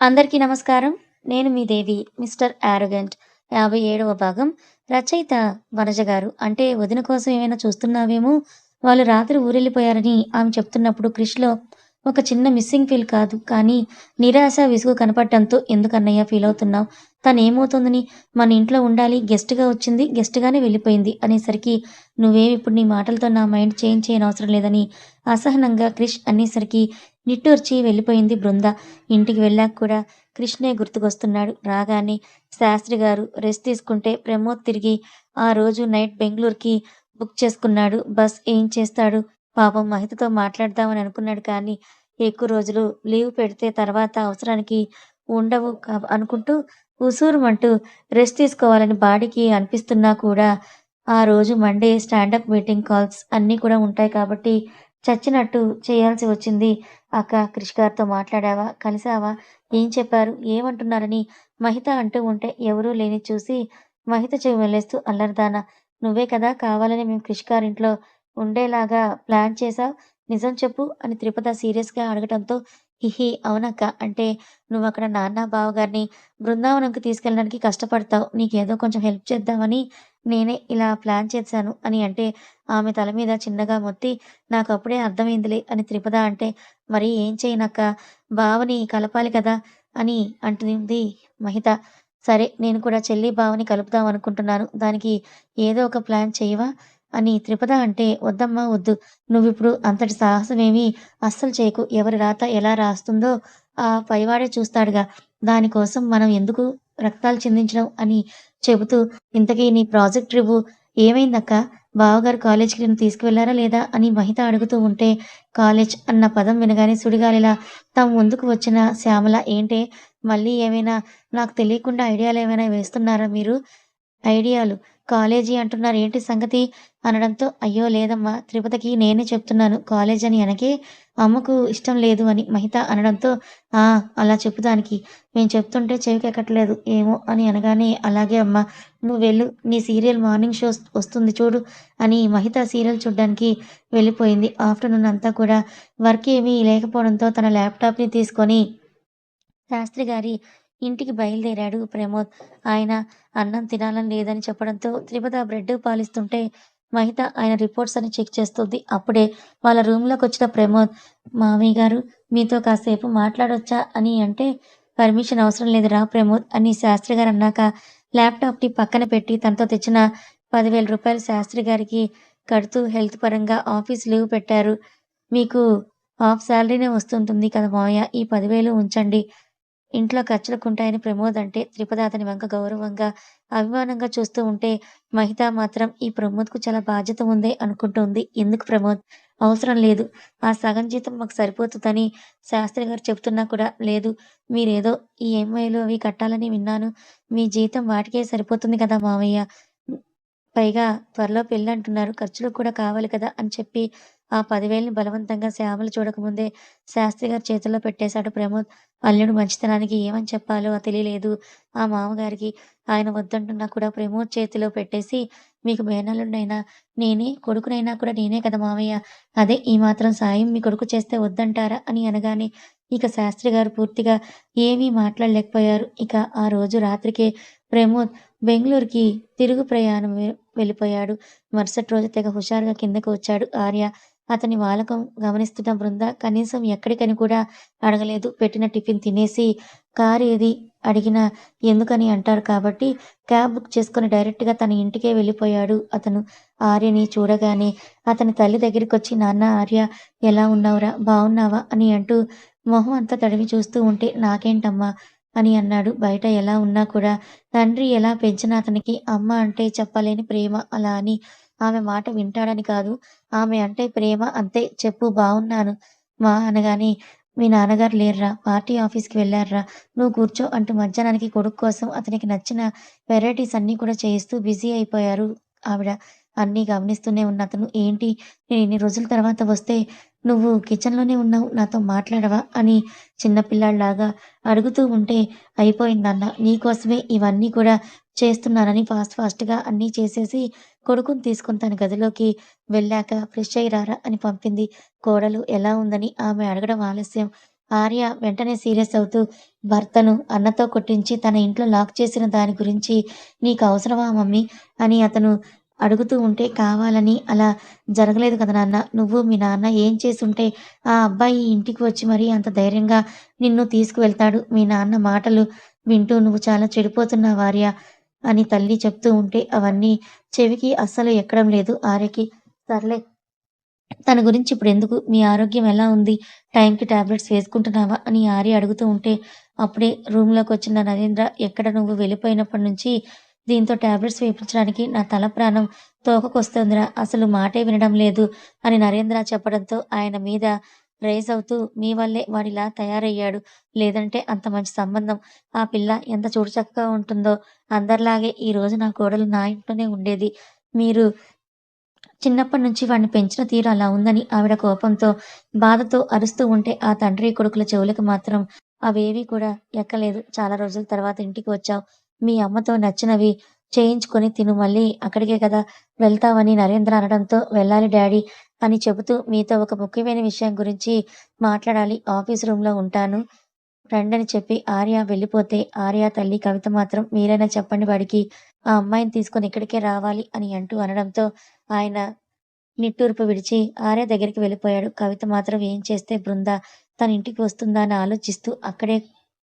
అందరికీ నమస్కారం. నేను మీ దేవి. మిస్టర్ ఆరోగంట్ యాభై ఏడవ భాగం. రచయిత వనజ గారు. అంటే వదిన కోసం ఏమైనా చూస్తున్నావేమో! వాళ్ళు రాత్రి ఊరెళ్ళిపోయారని ఆమె చెప్తున్నప్పుడు క్రిష్‌లో ఒక చిన్న మిస్సింగ్ ఫీల్ కాదు. కానీ నిరాశ, విసుగు కనపడటంతో ఎందుకన్నయ్య తను తనేమవుతోందని మన ఇంట్లో ఉండాలి. గెస్ట్‌గా వచ్చింది. గెస్ట్‌గానే వెళ్ళిపోయింది అనేసరికి నువ్వేం ఇప్పుడు నీ మాటలతో నా మైండ్ చేంజ్ చేయనవసరం లేదని అసహనంగా క్రిష్ అనేసరికి నిట్టూర్చి వెళ్ళిపోయింది బృంద. ఇంటికి వెళ్ళాక కూడా కృష్ణే గుర్తుకొస్తున్నాడు. రాగానే శాస్త్రిగారు రెస్ట్ తీసుకుంటే ప్రమోద్ తిరిగి ఆ రోజు నైట్ బెంగుళూరుకి బుక్ చేసుకున్నాడు. బస్ ఏం చేస్తాడు? పాపం మహితతో మాట్లాడదామని అనుకున్నాడు కానీ ఎక్కువ రోజులు లీవ్ పెడితే తర్వాత అవసరానికి ఉండవు అనుకుంటూ ఉసూరుమంటూ రెస్ట్ తీసుకోవాలని బాడీకి అనిపిస్తున్నా కూడా ఆ రోజు మండే స్టాండప్ మీటింగ్ కాల్స్ అన్నీ కూడా ఉంటాయి కాబట్టి చచ్చినట్టు చేయాల్సి వచ్చింది. అక్క క్రిష్ గారితో మాట్లాడావా? కలిసావా? ఏం చెప్పారు? ఏమంటున్నారని మహిత అంటూ ఉంటే ఎవరూ లేనిది చూసి మహిత చెవి వెళ్ళేస్తూ అల్లరిదానా! నువ్వే కదా కావాలని మేము క్రిష్ గారింట్లో ఉండేలాగా ప్లాన్ చేశావు నిజం చెప్పు అని త్రిపద సీరియస్‌గా అడగటంతో హిహి అవునక్కా! అంటే నువ్వు అక్కడ నాన్న, బావగారిని బృందావనంకి తీసుకెళ్ళడానికి కష్టపడతావ్. నీకేదో కొంచెం హెల్ప్ చేద్దామని నేనే ఇలా ప్లాన్ చేశాను అని అంటే ఆమె తల మీద చిన్నగా మొత్తి నాకప్పుడే అర్థమైందిలే అని త్రిపద అంటే మరి ఏం చేయనక్క బావని కలపాలి కదా! అని అంటుంది మహిత. సరే నేను కూడా చెల్లి, బావని కలుపుదాం అనుకుంటున్నాను. దానికి ఏదో ఒక ప్లాన్ చేయవా అని త్రిపద అంటే వద్దమ్మా వద్దు. నువ్విప్పుడు అంతటి సాహసమేమీ అస్సలు చేయకు. ఎవరి రాత ఎలా రాస్తుందో ఆ పైవాడే చూస్తాడుగా! దానికోసం మనం ఎందుకు రక్తాలు చిందించడం అని చెబుతూ ఇంతకీ నీ ప్రాజెక్ట్ రివ్యూ ఏమైందక్క బావగారు కాలేజీకి నేను తీసుకువెళ్ళారా లేదా? అని మహిత అడుగుతూ ఉంటే కాలేజ్ అన్న పదం వినగానే సుడిగాలిలా తమ ముందుకు వచ్చిన శ్యామల ఏంటే మళ్ళీ ఏమైనా నాకు తెలియకుండా ఐడియాలు ఏమైనా వేస్తున్నారా మీరు? ఐడియాలు కాలేజీ అంటున్నారు ఏంటి సంగతి? అనడంతో అయ్యో లేదమ్మా తిరుపతికి నేనే చెప్తున్నాను కాలేజ్ అని అనకే అమ్మకు ఇష్టం లేదు అని మహిత అనడంతో ఆ! అలా చెప్పుదానికి మేము చెప్తుంటే చెవికెక్కట్లేదు ఏమో అని అనగానే అలాగే అమ్మా! నువ్వెళ్ళు నీ సీరియల్ మార్నింగ్ షో వస్తుంది చూడు అని మహిత సీరియల్ చూడ్డానికి వెళ్ళిపోయింది. ఆఫ్టర్‌నూన్ అంతా కూడా వర్క్ ఏమీ లేకపోవడంతో తన ల్యాప్‌టాప్‌ని తీసుకొని శాస్త్రి గారి ఇంటికి బయలుదేరాడు ప్రమోద్. ఆయన అన్నం తినాలని లేదని చెప్పడంతో త్రిపద బ్రెడ్ పాలిస్తుంటే మహిత ఆయన రిపోర్ట్స్ అని చెక్ చేస్తుంది. అప్పుడే వాళ్ళ రూమ్లోకి వచ్చిన ప్రమోద్ మామయ్యగారు మీతో కాసేపు మాట్లాడొచ్చా అని అంటే పర్మిషన్ అవసరం లేదు రా ప్రమోద్ అని శాస్త్రి గారు అన్నాక ల్యాప్‌టాప్‌ని పక్కన పెట్టి తనతో తెచ్చిన పదివేల రూపాయలు శాస్త్రి గారికి కడుతూ హెల్త్ పరంగా ఆఫీస్ లీవ్ పెట్టారు. మీకు హాఫ్ శాలరీనే వస్తుంటుంది కదా మావయ్య! ఈ పదివేలు ఉంచండి. ఇంట్లో ఖర్చులకుంటాయని ప్రమోద్ అంటే త్రిపద అతని వంక గౌరవంగా, అభిమానంగా చూస్తూ ఉంటే మహిత మాత్రం ఈ ప్రమోద్‌కు చాలా బాధ్యత ఉందే అనుకుంటుంది ఎందుకు ప్రమోద్? అవసరం లేదు. ఆ సగం జీతం మాకు సరిపోతుందని శాస్త్రి గారు చెప్తున్నా కూడా లేదు మీరేదో ఈఎంఐలు అవి కట్టాలని విన్నాను. మీ జీతం వాటికే సరిపోతుంది కదా మావయ్య! పైగా త్వరలో పెళ్ళి అంటున్నారు ఖర్చులకు కూడా కావాలి కదా! అని చెప్పి ఆ పదివేలని బలవంతంగా శ్యామలు చూడకముందే శాస్త్రి గారి చేతుల్లో పెట్టేశాడు ప్రమోద్. అల్లుడు మంచితనానికి ఏమని చెప్పాలో తెలియలేదు ఆ మామగారికి. ఆయన వద్దంటున్నా కూడా ప్రమోద్ చేతిలో పెట్టేసి మీకు మేనల్లుడినైనా నేనే, కొడుకునైనా కూడా నేనే కదా మావయ్య! అదే ఈ మాత్రం సాయం మీ కొడుకు చేస్తే వద్దంటారా? అని అనగానే ఇక శాస్త్రి గారు పూర్తిగా ఏమీ మాట్లాడలేకపోయారు. ఇక ఆ రోజు రాత్రికే ప్రమోద్ బెంగళూరుకి తిరుగు ప్రయాణం వెళ్ళిపోయాడు. మరుసటి రోజు తెగ హుషారుగా కిందకు వచ్చాడు ఆర్య. అతని వాలకం గమనిస్తున్న బృంద కనీసం ఎక్కడికని కూడా అడగలేదు. పెట్టిన టిఫిన్ తినేసి కారేది అడిగినా ఎందుకని అంటారు కాబట్టి క్యాబ్ బుక్ చేసుకుని డైరెక్ట్‌గా తన ఇంటికే వెళ్ళిపోయాడు అతను. ఆర్యని చూడగానే అతని తల్లి దగ్గరికి వచ్చి నాన్న ఆర్య ఎలా ఉన్నావురా? బాగున్నావా అని అంటూ మొహం అంతా తడివి చూస్తూ ఉంటే నాకేంటమ్మా? అని అన్నాడు. బయట ఎలా ఉన్నా కూడా తండ్రి ఎలా పెంచినా అతనికి అమ్మ అంటే చెప్పలేని ప్రేమ అలా అని ఆమె మాట వింటాడని కాదు. ఆమె అంటే ప్రేమ అంతే. చెప్పు బాగున్నాను మా అనగానే మీ నాన్నగారు లేర్రా పార్టీ ఆఫీస్‌కి వెళ్ళారా నువ్వు కూర్చో అంటూ మధ్యాహ్నానికి కొడుకు కోసం అతనికి నచ్చిన వెరైటీస్ అన్నీ కూడా చేయిస్తూ బిజీ అయిపోయారు ఆవిడ. అన్నీ గమనిస్తూనే ఉన్న అతను ఏంటి నేను ఇన్ని రోజుల తర్వాత వస్తే నువ్వు కిచెన్‌లోనే ఉన్నావు. నాతో మాట్లాడవా? అని చిన్నపిల్లాడిలాగా అడుగుతూ ఉంటే అయిపోయింది నీకోసమే ఇవన్నీ కూడా చేస్తున్నానని ఫాస్ట్ ఫాస్ట్‌గా అన్నీ చేసేసి కొడుకుని తీసుకొని తన గదిలోకి వెళ్ళాక ఫ్రెష్ అయ్యి రారా అని పంపింది. కోడలు ఎలా ఉందని ఆమె అడగడం ఆలస్యం. ఆర్య వెంటనే సీరియస్ అవుతూ భర్తను అన్నతో కొట్టించి తన ఇంట్లో లాక్ చేసిన దాని గురించి నీకు అవసరమా మమ్మీ అని అతను అడుగుతూ ఉంటే కావాలని అలా జరగలేదు కదా నాన్న. నువ్వు మీ నాన్న ఏం చేసుంటే ఆ అబ్బాయి ఇంటికి వచ్చి మరీ అంత ధైర్యంగా నిన్ను తీసుకువెళ్తాడు. మీ నాన్న మాటలు వింటూ నువ్వు చాలా చెడిపోతున్నా వార్య అని తల్లి చెప్తూ ఉంటే అవన్నీ చెవికి అస్సలు ఎక్కడం లేదు ఆర్యకి. సర్లే తన గురించి ఇప్పుడు ఎందుకు? మీ ఆరోగ్యం ఎలా ఉంది? టైంకి టాబ్లెట్స్ వేసుకుంటున్నావా? అని ఆర్య అడుగుతూ ఉంటే అప్పుడే రూమ్లోకి వచ్చిన నరేంద్ర ఎక్కడ నువ్వు వెళ్ళిపోయినప్పటి నుంచి దీంతో టాబ్లెట్స్ వేయించడానికి నా తల ప్రాణం తోకకొస్తుందిరా. అసలు మాటే వినడం లేదు అని నరేంద్ర చెప్పడంతో ఆయన మీద రైజ్ అవుతూ మీ వల్లే వాడిలా తయారయ్యాడు. లేదంటే అంత మంచి సంబంధం. ఆ పిల్ల ఎంత చూడచక్కగా ఉంటుందో. అందరిలాగే ఈ రోజు నా కోడలు నా ఇంట్లోనే ఉండేది. మీరు చిన్నప్పటి నుంచి వాడిని పెంచిన తీరు అలా ఉందని ఆవిడ కోపంతో బాధతో అరుస్తూ ఉంటే ఆ తండ్రి కొడుకుల చెవులకు మాత్రం అవేవి కూడా ఎక్కలేదు. చాలా రోజుల తర్వాత ఇంటికి వచ్చావు. మీ అమ్మతో నచ్చినవి చేయించుకొని తిను మళ్ళీ. అక్కడికే కదా వెళ్తావని నరేంద్ర అనడంతో వెళ్ళాలి డాడీ అని చెబుతూ మీతో ఒక ముఖ్యమైన విషయం గురించి మాట్లాడాలి. ఆఫీస్ రూమ్లో ఉంటాను రండని చెప్పి ఆర్య వెళ్ళిపోతే ఆర్య తల్లి కవిత మాత్రం మీరైనా చెప్పండి వాడికి. ఆ అమ్మాయిని తీసుకొని ఇక్కడికే రావాలి అని అంటూ అనడంతో ఆయన నిట్టూర్పు విడిచి ఆర్య దగ్గరికి వెళ్ళిపోయాడు. కవిత మాత్రం ఏం చేస్తే బృందా తన ఇంటికి వస్తుందా అని ఆలోచిస్తూ అక్కడే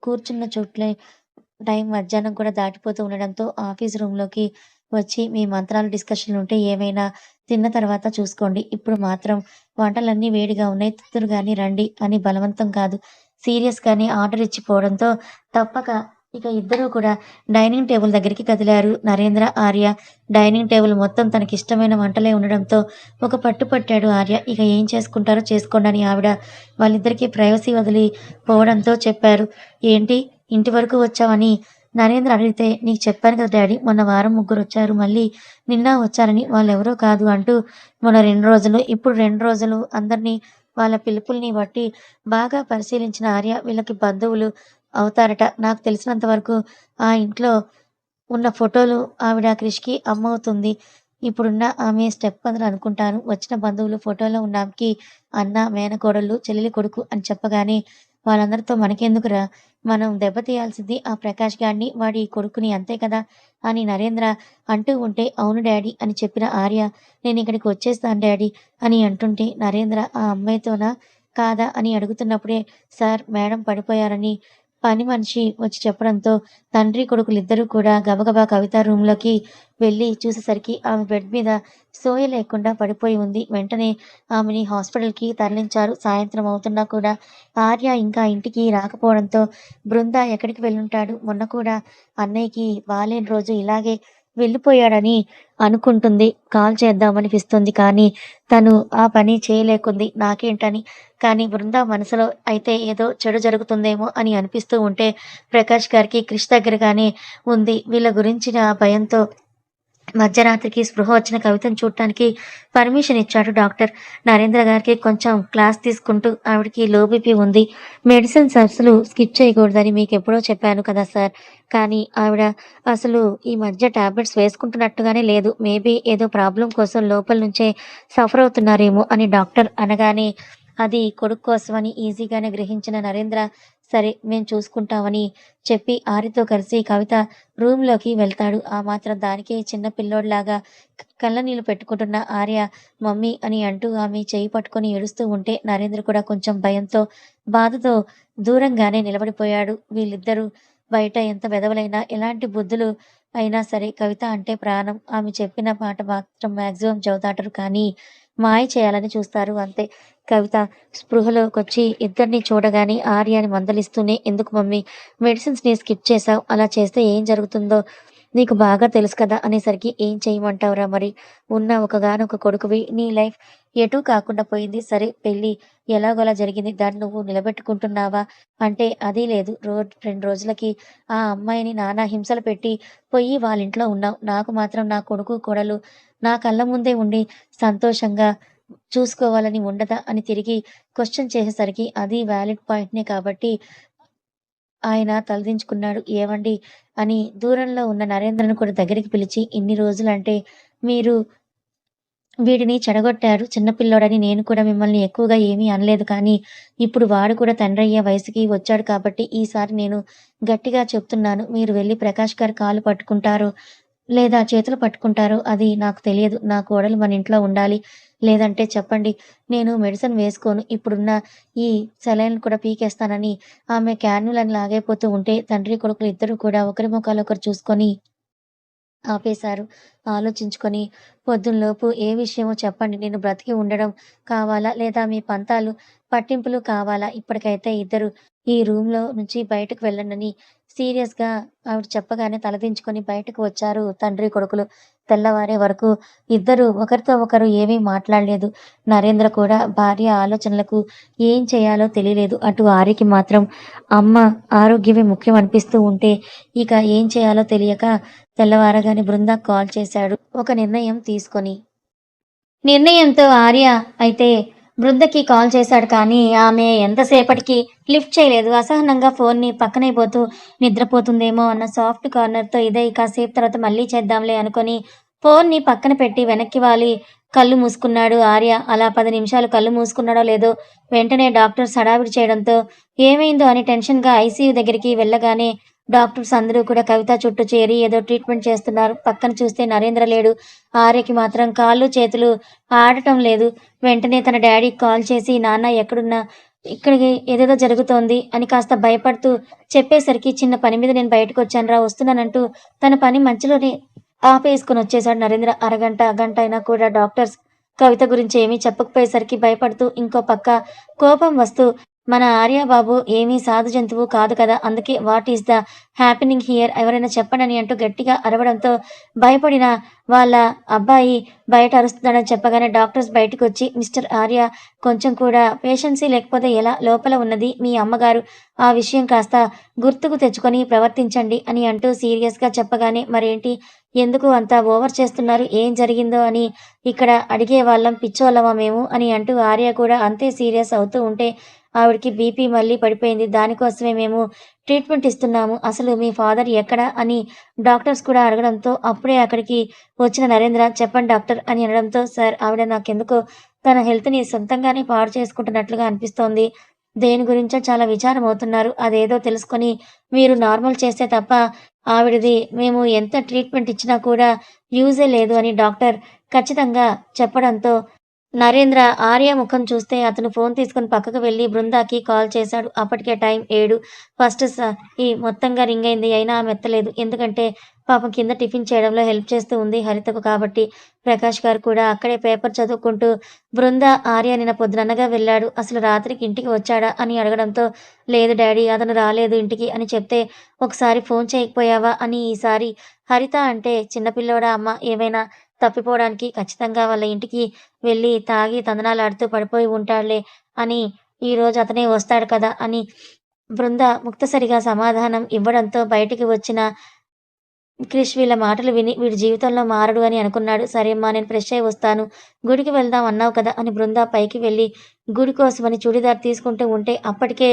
కూర్చున్న చోట్లే టైం మధ్యాహ్నం కూడా దాటిపోతూ ఉండడంతో ఆఫీస్ రూమ్లోకి వచ్చి మీ మంత్రాలు డిస్కషన్లు ఉంటే ఏమైనా తిన్న తర్వాత చూసుకోండి. ఇప్పుడు మాత్రం వంటలన్నీ వేడిగా ఉన్నాయి. తిత్తురు కానీ రండి అని బలవంతం కాదు. సీరియస్ కానీ ఆర్డర్ ఇచ్చిపోవడంతో తప్పక ఇక ఇద్దరూ కూడా డైనింగ్ టేబుల్ దగ్గరికి కదిలారు. నరేంద్ర ఆర్య డైనింగ్ టేబుల్ మొత్తం తనకి ఇష్టమైన వంటలే ఉండడంతో ఒక పట్టు పట్టాడు ఆర్య. ఇక ఏం చేసుకుంటారో చేసుకోండి అని ఆవిడ వాళ్ళిద్దరికీ ప్రైవసీ వదిలి పోవడంతో చెప్పారు. ఏంటి? ఇంటి వరకు వచ్చావని నరేంద్ర అడిగితే నీకు చెప్పాను కదా డాడీ మొన్న వారం ముగ్గురు వచ్చారు మళ్ళీ నిన్న వచ్చారని వాళ్ళు ఎవరో కాదు అంటూ మొన్న రెండు రోజులు ఇప్పుడు రెండు రోజులు అందరినీ వాళ్ళ పిలుపుల్ని బట్టి బాగా పరిశీలించిన ఆర్య వీళ్ళకి బంధువులు అవుతారట. నాకు తెలిసినంత వరకు ఆ ఇంట్లో ఉన్న ఫోటోలు ఆవిడ క్రిష్కి అమ్మ అవుతుంది ఇప్పుడున్న ఆమె స్టెప్ అందరు అనుకుంటాను వచ్చిన బంధువులు ఫోటోలో ఉన్న ఆమెకి అన్న మేనకోడళ్ళు చెల్లెలి కొడుకు అని చెప్పగానే వాళ్ళందరితో మనకెందుకురా? మనం దెబ్బతీయాల్సింది ఆ ప్రకాష్ గాడిని వాడి కొడుకుని అంతే కదా? అని నరేంద్ర అంటూ ఉంటే అవును డాడీ అని చెప్పిన ఆర్య నేను ఇక్కడికి వచ్చేస్తాను డాడీ అని అంటుంటే నరేంద్ర ఆ అమ్మాయితోనా? కాదా? అని అడుగుతున్నప్పుడే సార్ మేడం పడిపోయారని పని మనిషి వచ్చి చెప్పడంతో తండ్రి కొడుకులిద్దరూ కూడా గబగబా కవిత రూమ్లోకి వెళ్ళి చూసేసరికి ఆమె బెడ్ మీద సోయ లేకుండా పడిపోయి ఉంది. వెంటనే ఆమెని హాస్పిటల్కి తరలించారు. సాయంత్రం అవుతున్నా కూడా ఆర్య ఇంకా ఇంటికి రాకపోవడంతో బృంద ఎక్కడికి వెళ్ళుంటాడు? మొన్న కూడా అన్నయ్యకి బాలేని రోజు ఇలాగే వెళ్ళిపోయాడని అనుకుంటుంది. కాల్ చేద్దామనిపిస్తుంది కానీ తను ఆ పని చేయలేకుంది. నాకేంటని? కానీ బృంద మనసులో అయితే ఏదో చెడు జరుగుతుందేమో అని అనిపిస్తూ ఉంటే ప్రకాష్ గారికి క్రిష్ దగ్గరగానే ఉంది. వీళ్ళ గురించిన భయంతో మధ్యరాత్రికి స్పృహ వచ్చిన కవితను చూడటానికి పర్మిషన్ ఇచ్చాడు డాక్టర్. నరేంద్ర గారికి కొంచెం క్లాస్ తీసుకుంటూ ఆవిడకి లో బీపీ ఉంది. మెడిసిన్ అసలు స్కిప్ చేయకూడదని మీకు ఎప్పుడో చెప్పాను కదా సార్. కానీ ఆవిడ అసలు ఈ మధ్య టాబ్లెట్స్ వేసుకుంటున్నట్టుగానే లేదు. మేబీ ఏదో ప్రాబ్లం కోసం లోపల నుంచే సఫర్ అవుతున్నారేమో అని డాక్టర్ అనగానే అది కొడుకు కోసమని ఈజీగానే గ్రహించిన నరేంద్ర సరే మేము చూసుకుంటామని చెప్పి ఆరితో కలిసి కవిత రూమ్లోకి వెళ్తాడు. ఆ మాత్రం దానికే చిన్న పిల్లోడ్లాగా కళ్ళ నీళ్ళు పెట్టుకుంటున్న ఆర్య మమ్మీ అని అంటూ ఆమె చేయి పట్టుకొని ఏడుస్తూ ఉంటే నరేంద్ర కూడా కొంచెం భయంతో బాధతో దూరంగానే నిలబడిపోయాడు. వీళ్ళిద్దరూ బయట ఎంత వెదవలైనా ఎలాంటి బుద్ధులు అయినా సరే కవిత అంటే ప్రాణం. ఆమె చెప్పిన మాట మాత్రం మాక్సిమం చదువుతాటరు కానీ మాయ చేయాలని చూస్తారు. అంతే. కవిత స్పృహలోకొచ్చి ఇద్దరిని చూడగానే ఆర్యాని మందలిస్తూనే ఎందుకు మమ్మీ మెడిసిన్స్ని స్కిప్ చేసావు అలా చేస్తే ఏం జరుగుతుందో? నీకు బాగా తెలుసు కదా అనేసరికి ఏం చేయమంటావురా మరి? ఉన్న ఒకగానొక కొడుకువి. నీ లైఫ్ ఎటూ కాకుండా పోయింది. సరే పెళ్ళి ఎలాగోలా జరిగింది. దాన్ని నువ్వు నిలబెట్టుకుంటున్నావా? అంటే అది లేదు. రో రెండు రోజులకి ఆ అమ్మాయిని నానా హింసలు పెట్టి పోయి వాళ్ళ ఇంట్లో ఉన్నావు. నాకు మాత్రం నా కొడుకు కొడలు నా కళ్ళ ముందే ఉండి సంతోషంగా చూసుకోవాలని ఉండదా అని తిరిగి క్వశ్చన్ చేసేసరికి అది వ్యాలిడ్ పాయింట్నే కాబట్టి ఆయన తలదించుకున్నాడు. ఏవండి అని దూరంలో ఉన్న నరేంద్రను కూడా దగ్గరికి పిలిచి ఇన్ని రోజులంటే మీరు వీడిని చెడగొట్టారు. చిన్నపిల్లోడని నేను కూడా మిమ్మల్ని ఎక్కువగా ఏమీ అనలేదు కానీ ఇప్పుడు వాడు కూడా తండ్రయ్యే వయసుకి వచ్చాడు కాబట్టి ఈసారి నేను గట్టిగా చెప్తున్నాను. మీరు వెళ్ళి ప్రకాష్ గారు కాలు పట్టుకుంటారు లేదా చేతులు పట్టుకుంటారు అది నాకు తెలియదు. నా కోడలు మన ఇంట్లో ఉండాలి. లేదంటే చెప్పండి నేను మెడిసిన్ వేసుకోను. ఇప్పుడున్న ఈ సెలైన్ కూడా పీకేస్తానని ఆమె క్యాన్యులను లాగైపోతూ ఉంటే తండ్రి కొడుకులు ఇద్దరు కూడా ఒకరి ముఖాలు ఒకరు చూసుకొని ఆపేశారు. ఆలోచించుకొని పొద్దున్నలోపు ఏ విషయమో చెప్పండి. నేను బ్రతికి ఉండడం కావాలా? లేదా మీ పంతాలు పట్టింపులు కావాలా? ఇప్పటికైతే ఇద్దరు ఈ రూమ్లో నుంచి బయటకు వెళ్ళండి సీరియస్గా ఆవిడ చెప్పగానే తలదించుకొని బయటకు వచ్చారు తండ్రి కొడుకులు. తెల్లవారే వరకు ఇద్దరు ఒకరితో ఒకరు ఏమీ మాట్లాడలేదు. నరేంద్ర కూడా భార్య ఆలోచనలకు ఏం చేయాలో తెలియలేదు. అటు ఆర్యకి మాత్రం అమ్మ ఆరోగ్యమే ముఖ్యం అనిపిస్తూ ఉంటే ఇక ఏం చేయాలో తెలియక తెల్లవారగానే బృందా కాల్ చేశాడు. ఒక నిర్ణయం తీసుకొని. నిర్ణయంతో ఆర్య అయితే బృందకి కాల్ చేశాడు కానీ ఆమె ఎంతసేపటికి లిఫ్ట్ చేయలేదు. అసహనంగా ఫోన్ని పక్కనైపోతూ నిద్రపోతుందేమో అన్న సాఫ్ట్ కార్నర్తో ఇదే కాసేపు తర్వాత మళ్ళీ చేద్దాంలే అనుకొని ఫోన్ని పక్కన పెట్టి వెనక్కి వాలి. కళ్ళు మూసుకున్నాడు ఆర్య. అలా పది నిమిషాలు కళ్ళు మూసుకున్నాడో లేదో వెంటనే డాక్టర్స్ హడావిడి చేయడంతో ఏమైందో అని టెన్షన్గా ఐసీయూ దగ్గరికి వెళ్ళగానే డాక్టర్స్ అందరూ కూడా కవిత చుట్టూ చేరి ఏదో ట్రీట్మెంట్ చేస్తున్నారు. పక్కన చూస్తే నరేంద్ర లేడు. ఆర్యకి మాత్రం కాళ్ళు చేతులు ఆడటం లేదు. వెంటనే తన డాడీకి కాల్ చేసి నాన్న ఎక్కడున్నా? ఇక్కడికి ఏదేదో జరుగుతోంది అని కాస్త భయపడుతూ చెప్పేసరికి చిన్న పని మీద నేను బయటకు వచ్చాను రా వస్తున్నానంటూ తన పని మంచిలోనే ఆపేసుకుని వచ్చేసాడు నరేంద్ర. అరగంట గంట అయినా కూడా డాక్టర్స్ కవిత గురించి ఏమీ చెప్పకపోయేసరికి భయపడుతూ ఇంకో పక్క కోపం వస్తూ మన ఆర్యాబాబు ఏమీ సాధు జంతువు కాదు కదా అందుకే what is the happening here ఎవరైనా చెప్పండి అంటూ గట్టిగా అరవడంతో భయపడిన వాళ్ళ అబ్బాయి బయట అరుస్తున్నాడని చెప్పగానే డాక్టర్స్ బయటకు వచ్చి మిస్టర్ ఆర్య కొంచెం కూడా పేషెన్సీ లేకపోతే ఎలా? లోపల ఉన్నది మీ అమ్మగారు. ఆ విషయం కాస్త గుర్తుకు తెచ్చుకొని ప్రవర్తించండి అని అంటూ సీరియస్గా చెప్పగానే మరేంటి? ఎందుకు అంత ఓవర్ చేస్తున్నారు? ఏం జరిగిందో? అని ఇక్కడ అడిగే వాళ్ళం పిచ్చోళ్ళమా మేము? అని అంటూ ఆర్య కూడా అంతే సీరియస్ అవుతూ ఉంటే ఆవిడకి బీపీ మళ్ళీ పడిపోయింది. దానికోసమే మేము ట్రీట్మెంట్ ఇస్తున్నాము. అసలు మీ ఫాదర్ ఎక్కడ అని డాక్టర్స్ కూడా అడగడంతో అప్పుడే అక్కడికి వచ్చిన నరేంద్ర చెప్పండి డాక్టర్ అని అనడంతో సార్ ఆవిడ నాకెందుకో తన హెల్త్ని సొంతంగానే పాడు చేసుకుంటున్నట్లుగా అనిపిస్తోంది. దేని గురించో చాలా విచారం అవుతున్నారు. అదేదో తెలుసుకొని మీరు నార్మల్ చేస్తే తప్ప ఆవిడది మేము ఎంత ట్రీట్మెంట్ ఇచ్చినా కూడా యూజే లేదు అని డాక్టర్ ఖచ్చితంగా చెప్పడంతో నరేంద్ర ఆర్య ముఖం చూస్తే అతను ఫోన్ తీసుకుని పక్కకు వెళ్ళి బృందాకి కాల్ చేశాడు. అప్పటికే టైం ఏడు. ఫస్ట్ ఈ మొత్తంగా రింగ్ అయింది. అయినా ఆమె ఎత్తలేదు. ఎందుకంటే పాపం కింద టిఫిన్ చేయడంలో హెల్ప్ చేస్తూ ఉంది హరితకు కాబట్టి ప్రకాష్ గారు కూడా అక్కడే పేపర్ చదువుకుంటూ బృంద ఆర్య నిన్న పొద్దుననగా వెళ్ళాడు. అసలు రాత్రికి ఇంటికి వచ్చాడా అని అడగడంతో లేదు డాడీ అతను రాలేదు ఇంటికి అని చెప్తే ఒకసారి ఫోన్ చేయకపోయావా అని ఈసారి హరిత అంటే చిన్నపిల్లోడా అమ్మ ఏమైనా తప్పిపోవడానికి ఖచ్చితంగా వాళ్ళ ఇంటికి వెళ్ళి తాగి తందనాలాడుతూ పడిపోయి ఉంటాడులే అని ఈరోజు అతనే వస్తాడు కదా అని బృంద ముక్తసరిగా సమాధానం ఇవ్వడంతో బయటికి వచ్చిన క్రిష్ వీళ్ళ మాటలు విని వీడి జీవితంలో మారడు అని అనుకున్నాడు. సరే అమ్మా నేను ఫ్రెష్ అయి వస్తాను. గుడికి వెళ్దాం అన్నావు కదా అని బృంద పైకి వెళ్ళి గుడి కోసమని చూడిదార్ తీసుకుంటూ ఉంటే అప్పటికే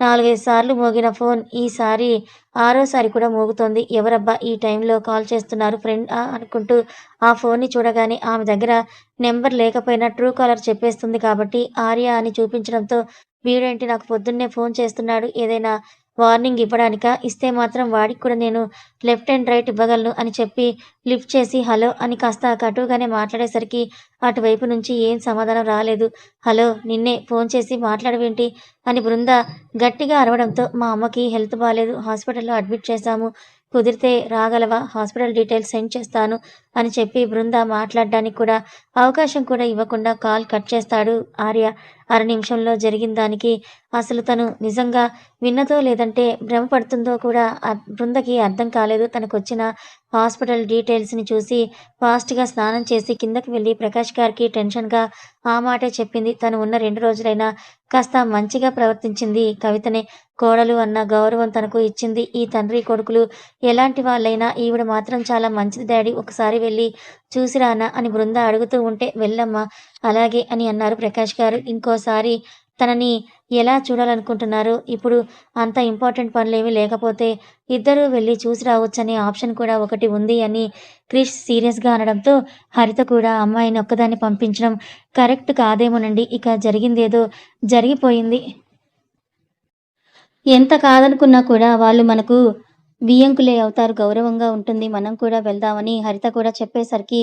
నాలుగైదు సార్లు మోగిన ఫోన్ ఈసారి ఆరోసారి కూడా మోగుతోంది. ఎవరబ్బా ఈ టైంలో కాల్ చేస్తున్నారు ఫ్రెండ్ అనుకుంటూ ఆ ఫోన్ని చూడగానే ఆమె దగ్గర నెంబర్ లేకపోయినా ట్రూ కాలర్ చెప్పేస్తుంది కాబట్టి ఆర్య అని చూపించడంతో వీడేంటి నాకు పొద్దున్నే ఫోన్ చేస్తున్నాడు ఏదైనా వార్నింగ్ ఇవ్వడానికా? ఇస్తే మాత్రం వాడికి కూడా నేను లెఫ్ట్ అండ్ రైట్ ఇవ్వగలను అని చెప్పి లిఫ్ట్ చేసి హలో అని కాస్త కటువుగానే మాట్లాడేసరికి అటువైపు నుంచి ఏం సమాధానం రాలేదు. హలో నిన్నే ఫోన్ చేసి మాట్లాడవేంటి? అని బృంద గట్టిగా అరవడంతో మా అమ్మకి హెల్త్ బాగాలేదు హాస్పిటల్లో అడ్మిట్ చేశాము. కుదిరితే రాగలవా? హాస్పిటల్ డీటెయిల్స్ సెండ్ చేస్తాను అని చెప్పి బృంద మాట్లాడడానికి కూడా అవకాశం కూడా ఇవ్వకుండా కాల్ కట్ చేస్తాడు ఆర్య. అర నిమిషంలో జరిగిన దానికి అసలు తను నిజంగా విన్నదో లేదంటే భ్రమపడుతుందో కూడా బృందకి అర్థం కాలేదు. తనకు వచ్చిన హాస్పిటల్ డీటెయిల్స్ని చూసి ఫాస్ట్గా స్నానం చేసి కిందకి వెళ్ళి ప్రకాష్ గారికి టెన్షన్గా ఆ మాటే చెప్పింది. తను ఉన్న రెండు రోజులైనా కాస్త మంచిగా ప్రవర్తించింది కవితనే. కోడలు అన్న గౌరవం తనకు ఇచ్చింది. ఈ తండ్రి కొడుకులు ఎలాంటి వాళ్ళైనా ఈవిడ మాత్రం చాలా మంచిది డాడీ ఒకసారి వెళ్ళి చూసిరానా అని బృంద అడుగుతూ ఉంటే వెళ్ళమ్మా అలాగే అని అన్నారు ప్రకాష్ గారు. ఇంకోసారి తనని ఎలా చూడాలనుకుంటున్నారు ఇప్పుడు అంత ఇంపార్టెంట్ పనులేమీ లేకపోతే ఇద్దరూ వెళ్ళి చూసి రావచ్చనే ఆప్షన్ కూడా ఒకటి ఉంది అని క్రిష్ సీరియస్గా అనడంతో హరిత కూడా అమ్మాయిని ఒక్కదాన్ని పంపించడం కరెక్ట్ కాదేమోనండి. ఇక జరిగిందేదో జరిగిపోయింది. ఎంత కాదనుకున్నా కూడా వాళ్ళు మనకు బియ్యంకులే అవుతారు గౌరవంగా ఉంటుంది. మనం కూడా వెళ్దామని హరిత కూడా చెప్పేసరికి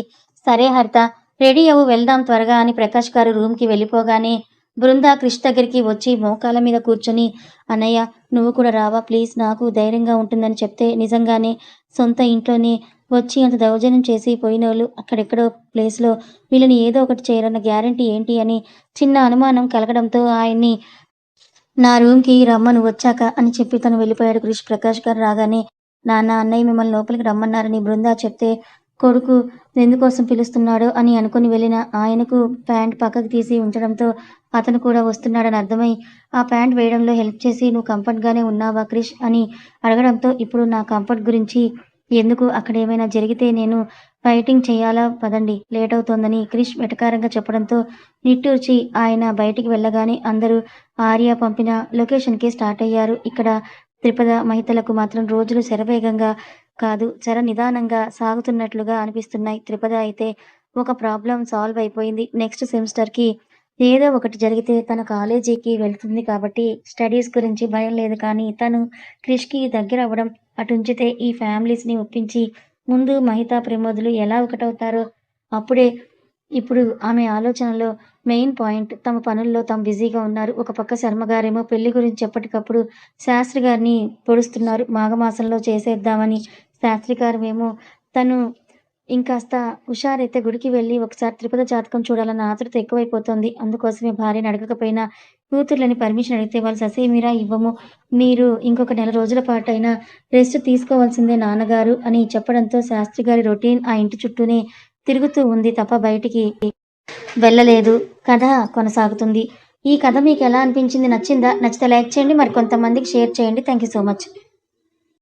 సరే హరిత రెడీ అవ్వు వెళ్దాం త్వరగా అని ప్రకాష్ గారు రూమ్కి వెళ్ళిపోగానే బృందా క్రిష్ దగ్గరికి వచ్చి మోకాల మీద కూర్చొని అన్నయ్య నువ్వు కూడా రావా? ప్లీజ్ నాకు ధైర్యంగా ఉంటుందని చెప్తే నిజంగానే సొంత ఇంట్లోనే వచ్చి అంత దౌర్జన్యం చేసి పోయిన వాళ్ళు అక్కడెక్కడో ప్లేస్లో వీళ్ళని ఏదో ఒకటి చేయాలన్న గ్యారంటీ ఏంటి? అని చిన్న అనుమానం కలగడంతో ఆయన్ని నా రూమ్కి రమ్మను వచ్చాక అని చెప్పి తను వెళ్ళిపోయాడు. క్రిష్ ప్రకాష్ గారు రాగానే నాన్న అన్నయ్య మిమ్మల్ని లోపలికి రమ్మన్నారని బృందా చెప్తే కొడుకు ఎందుకోసం పిలుస్తున్నాడో? అని అనుకుని వెళ్ళిన ఆయనకు ప్యాంట్ పక్కకు తీసి ఉంచడంతో అతను కూడా వస్తున్నాడని అర్థమై ఆ ప్యాంట్ వేయడంలో హెల్ప్ చేసి నువ్వు కంఫర్ట్గానే ఉన్నావా క్రిష్ అని అడగడంతో ఇప్పుడు నా కంఫర్ట్ గురించి ఎందుకు అక్కడ ఏమైనా జరిగితే నేను ఫైటింగ్ చేయాలా? పదండి. లేట్ అవుతోందని క్రిష్ వెటకారంగా చెప్పడంతో నిట్టూర్చి ఆయన బయటికి వెళ్ళగానే అందరూ ఆర్య పంపిన లొకేషన్కి స్టార్ట్ అయ్యారు. ఇక్కడ త్రిపద మహితలకు మాత్రం రోజులు శరవేగంగా కాదు చర నిదానంగా సాగుతున్నట్లుగా అనిపిస్తున్నాయి. త్రిపద అయితే ఒక ప్రాబ్లం సాల్వ్ అయిపోయింది. నెక్స్ట్ సెమిస్టర్కి ఏదో ఒకటి జరిగితే తన కాలేజీకి వెళ్తుంది కాబట్టి స్టడీస్ గురించి భయం లేదు కానీ తను క్రిష్కి దగ్గర అవ్వడం అటుంచితే ఈ ఫ్యామిలీస్ని ఒప్పించి ముందు మహితా ప్రమోదులు ఎలా ఒకటవుతారో అప్పుడే ఇప్పుడు ఆమె ఆలోచనలో మెయిన్ పాయింట్ తమ పనుల్లో తాము బిజీగా ఉన్నారు. ఒక పక్క శర్మ గారేమో పెళ్ళి గురించి ఎప్పటికప్పుడు శాస్త్రి గారిని పొడుస్తున్నారు. మాఘమాసంలో చేసేద్దామని శాస్త్రి గారు ఏమో తను ఇంకాస్త హుషారైతే గుడికి వెళ్ళి ఒకసారి త్రిపద జాతకం చూడాలన్న ఆతృత ఎక్కువైపోతుంది. అందుకోసమే భార్యని అడగకపోయినా కూతుర్లని పర్మిషన్ అడిగితే వాళ్ళు ససేమిరా ఇవ్వము. మీరు ఇంకొక నెల రోజుల పాటైనా రెస్ట్ తీసుకోవాల్సిందే నాన్నగారు అని చెప్పడంతో శాస్త్రి గారి రొటీన్ ఆ ఇంటి చుట్టూనే తిరుగుతూ ఉంది తప్ప బయటికి వెళ్ళలేదు. కథ కొనసాగుతుంది. ఈ కథ మీకు ఎలా అనిపించింది? నచ్చిందా? నచ్చితే లైక్ చేయండి. మరి కొంతమందికి షేర్ చేయండి. Thank you so much.